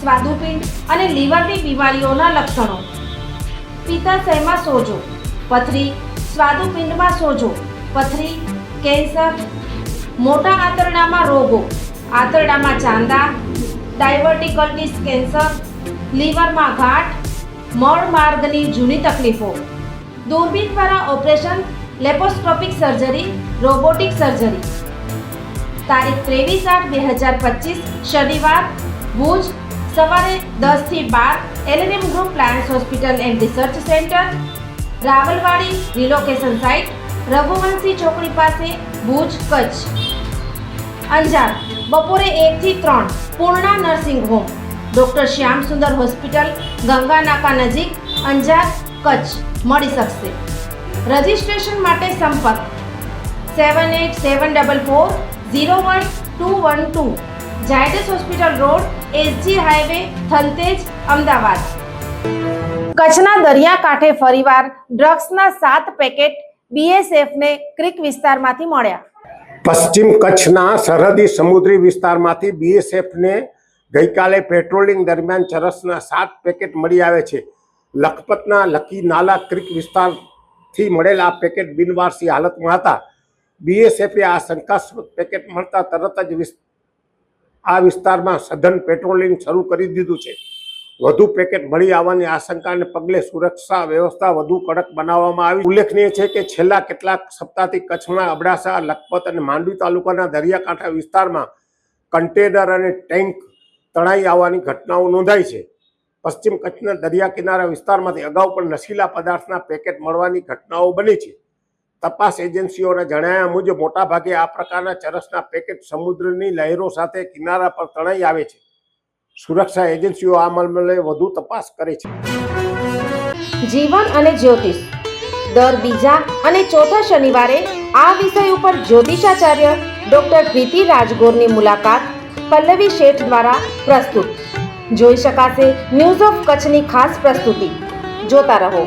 સ્વાદુપિંડ અને લીવરની બીમારીઓના લક્ષણો. પિત્તાશયમાં સોજો? પથરી સ્વાદુપિંડમાં સોજો. પથરી, કેન્સર, મોટા આંતરડામાં રોગો. આંતરડામાં ચાંદા, ડાયવર્ટિકલ્ટીસ કેન્સર, લીવરમાં ગાંઠ મળ માર્ગની જૂની તકલીફો. દૂરબીન દ્વારા operation, laparoscopic surgery, robotic surgery. તારીખ ત્રેવીસ આઠ બે હજાર પચીસ, શનિવાર, ભુજ સવારે દસથી બાર LNM group પ્લાયન્સ hospital and research centre Rawalwadi relocation site Raghuvanshi ચોકડી પાસે ભુજ, કચ્છ. અંજાર, બપોરે એકથી ત્રણ Purna nursing home, doctor Shyam Sundar hospital, Ganga નાકા નજીક, અંજાર, કચ્છ. મળી શકશે. રજિસ્ટ્રેશન માટે સંપર્ક. Seven eight seven double four zero one two one two. Zydus hospital road SG highway Thaltej Ahmedabad. કચ્છના દરિયાકાંઠે ફરીવાર ડ્રગ્સના સાત પેકેટ બીએસએફને ક્રિક વિસ્તારમાંથી મળ્યા. પશ્ચિમ કચ્છના સરહદી સમુદ્રી વિસ્તારમાંથી બીએસએફને ગઈકાલે પેટ્રોલિંગ દરમિયાન ચરસના સાત પેકેટ મળી આવે છે. લખપતના લકી નાલા ક્રિક વિસ્તારથી મળેલા આ પેકેટ બિનવારસી હાલતમાં હતા. બીએસએફે આ શંકાસ્પદ પેકેટ મળતા તરત જ વિસ- આ વિસ્તારમાં સઘન પેટ્રોલિંગ શરૂ કરી દીધું છે. વધુ પેકેટ મળી આવવાની આશંકાને પગલે સુરક્ષા વ્યવસ્થા વધુ કડક બનાવવામાં આવી. ઉલ્લેખનીય છે કે છેલ્લા કેટલાક સપ્તાહથી કચ્છના અબડાસા, લખપત અને માંડવી તાલુકાના દરિયાકાંઠા વિસ્તારમાં કન્ટેનર અને ટેન્ક તણાઈ આવવાની ઘટનાઓ નોંધાઈ છે. પશ્ચિમ કચ્છના દરિયા કિનારા વિસ્તારમાંથી અગાઉ પણ નશીલા પદાર્થના પેકેટ મળવાની ઘટનાઓ બની છે. તપાસ એજન્સીઓના જણાવ્યા મુજબ મોટાભાગે આ પ્રકારના ચરસના પેકેટ સમુદ્રની લહેરો સાથે કિનારા પર તણાઈ આવે છે. સુરક્ષા એજન્સીઓ આ મામલે વધુ તપાસ કરે છે. જીવન અને જ્યોતિષ. દર બીજા અને ચોથા શનિવારે આ વિષય ઉપર જ્યોતિષાચાર્ય ડોક્ટર પ્રીતિ રાજગોરની મુલાકાત પલ્લવી શેઠ દ્વારા પ્રસ્તુત. જોઈ શકાશે ન્યૂઝ ઓફ કચ્છની ખાસ પ્રસ્તુતિ. જોતા રહો.